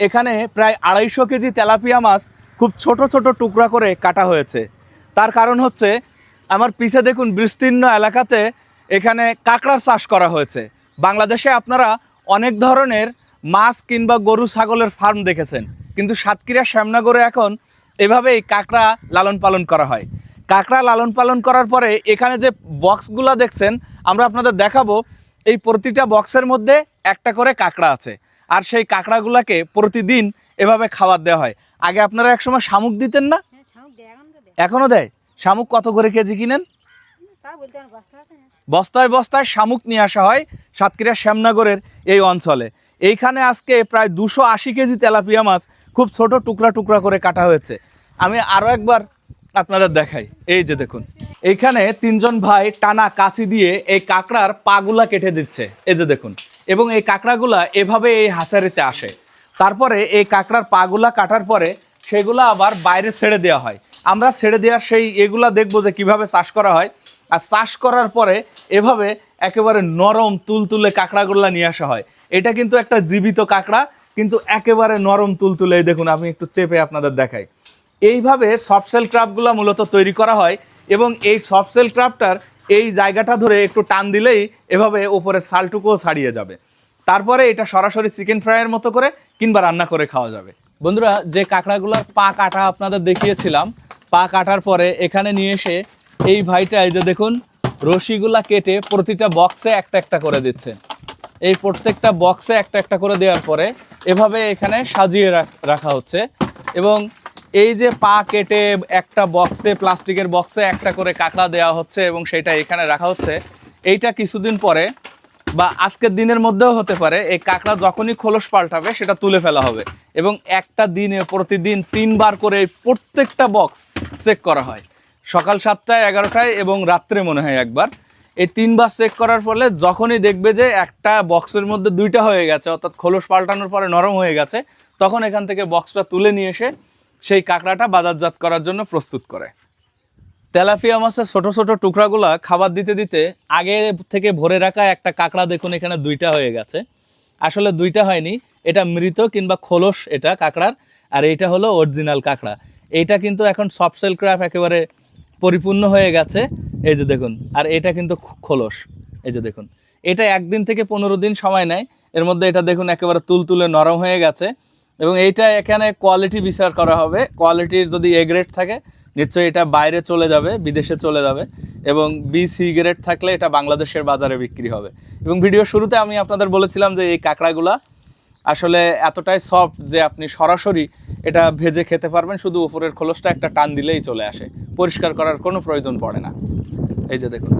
এখানে প্রায় আড়াইশো কেজি তেলাপিয়া মাছ খুব ছোট ছোট টুকরা করে কাটা হয়েছে। তার কারণ হচ্ছে, আমার পিছে দেখুন বিস্তীর্ণ এলাকাতে এখানে কাঁকড়ার চাষ করা হয়েছে। বাংলাদেশে আপনারা অনেক ধরনের মাছ কিংবা গরু, ছাগলের ফার্ম দেখেছেন। কিন্তু সাতক্ষীরা, শ্যামনগরে এখন এভাবেই কাঁকড়া লালন পালন করা হয়। কাঁকড়া লালন পালন করার পরে এখানে যে বক্সগুলো দেখছেন, আমরা আপনাদের দেখাবো। এই প্রতিটা বক্সের মধ্যে একটা করে কাঁকড়া আছে। আর সেই কাঁকড়াগুলোকে প্রতিদিন এভাবে খাবার দেওয়া হয়। আগে আপনারা একসময় শামুক দিতেন না? হ্যাঁ এখনও দেয় শামুক কত করে কেজি কিনেন? বস্তায় বস্তায় শামুক নিয়ে আসা হয় সাতক্ষীরা শ্যামনগরের এই অঞ্চলে। এইখানে আজকে প্রায় দুশো আশি কেজি তেলাপিয়া মাছ খুব ছোট টুকরা টুকরা করে কাটা হয়েছে। আমি আরও একবার আপনাদের দেখাই। এই যে দেখুন এইখানে তিনজন ভাই টানা কাঁচি দিয়ে এই কাঁকড়ার পাগুলা কেটে দিচ্ছে। এই যে দেখুন এবং এই কাঁকড়াগুলা এভাবে এই হাসারিতে আসে। তারপরে এই কাঁকড়ার পাগুলা কাটার পরে সেগুলো আবার বাইরে ছেড়ে দেওয়া হয়। আমরা ছেড়ে দেওয়ার সেই এগুলা দেখব যে কীভাবে চাষ করা হয়। আর চাষ করার পরে এভাবে একেবারে নরম তুলতুলে কাঁকড়াগুলা নিয়ে আসা হয়। এটা কিন্তু একটা জীবিত কাঁকড়া, কিন্তু একেবারে নরম তুলতুলে দেখুন, আমি একটু চেপে আপনাদের দেখাই। এইভাবে সফটসেল ক্রাফটগুলো মূলত তৈরি করা হয় এবং এই সফটসেল ক্রাফটার এই জায়গাটা ধরে একটু টান দিলেই এভাবে উপরে সালটুকুও ছাড়িয়ে যাবে। তারপরে এটা সরাসরি চিকেন ফ্রাইয়ের মতো করে কিংবা রান্না করে খাওয়া যাবে। বন্ধুরা, যে কাঁকড়াগুলোর পা কাটা আপনাদের দেখিয়েছিলাম, পা কাটার পরে এখানে নিয়ে এসে এই ভাইটা এই যে দেখুন, রশিগুলা কেটে প্রতিটা বক্সে একটা একটা করে দিচ্ছে। এই প্রত্যেকটা বক্সে একটা একটা করে দেওয়ার পরে এভাবে এখানে সাজিয়ে রাখা হচ্ছে এবং এই যে পা কেটে একটা বক্সে, প্লাস্টিকের বক্সে একটা করে কাঁকড়া দেওয়া হচ্ছে এবং সেটা এখানে রাখা হচ্ছে, এইটা কিছুদিন পরে বা আজকের দিনের মধ্যেও হতে পারে, এই কাঁকড়া যখনই খোলস পাল্টাবে সেটা তুলে ফেলা হবে এবং একটা দিনে, প্রতিদিন তিনবার করে প্রত্যেকটা বক্স চেক করা হয়। সকাল সাতটায়, এগারোটায় এবং রাত্রে মনে হয় একবার। এই তিনবার চেক করার ফলে যখনই দেখবে যে একটা বক্সের মধ্যে দুইটা হয়ে গেছে, অর্থাৎ খোলস পাল্টানোর পরে নরম হয়ে গেছে, তখন এখান থেকে বক্সটা তুলে নিয়ে এসে সেই কাঁকড়াটা বাজারজাত করার জন্য প্রস্তুত করে। তেলাপিয়া মাছের ছোট ছোট টুকরাগুলা খাবার দিতে দিতে আগে থেকে ভরে রাখা একটা কাঁকড়া দেখুন, এখানে দুইটা হয়ে গেছে। আসলে দুইটা হয়নি, এটা মৃত কিংবা খোলস এটা কাঁকড়ার, আর এইটা হলো অরিজিনাল কাঁকড়া। এইটা কিন্তু এখন সফটসেল ক্রাফ একেবারে পরিপূর্ণ হয়ে গেছে। এই যে দেখুন, আর এটা কিন্তু খোলস। এই যে দেখুন, এটা একদিন থেকে পনেরো দিন সময় নেয়। এর মধ্যে এটা দেখুন একেবারে তুলতুলে নরম হয়ে গেছে। এবং এইটা এখানে কোয়ালিটি বিচার করা হবে। কোয়ালিটির যদি এ গ্রেড থাকে, নিশ্চয়ই এটা বাইরে চলে যাবে, বিদেশে চলে যাবে এবং বি সি গ্রেড থাকলে এটা বাংলাদেশের বাজারে বিক্রি হবে। এবং ভিডিও শুরুতে আমি আপনাদের বলেছিলাম যে এই কাঁকড়াগুলা আসলে এতটাই সফট যে আপনি সরাসরি এটা ভেজে খেতে পারবেন, শুধু উপরের খোলসটা একটা টান দিলেই চলে আসে। পরিষ্কার করার কোনো প্রয়োজন পড়ে না। এই যে দেখুন।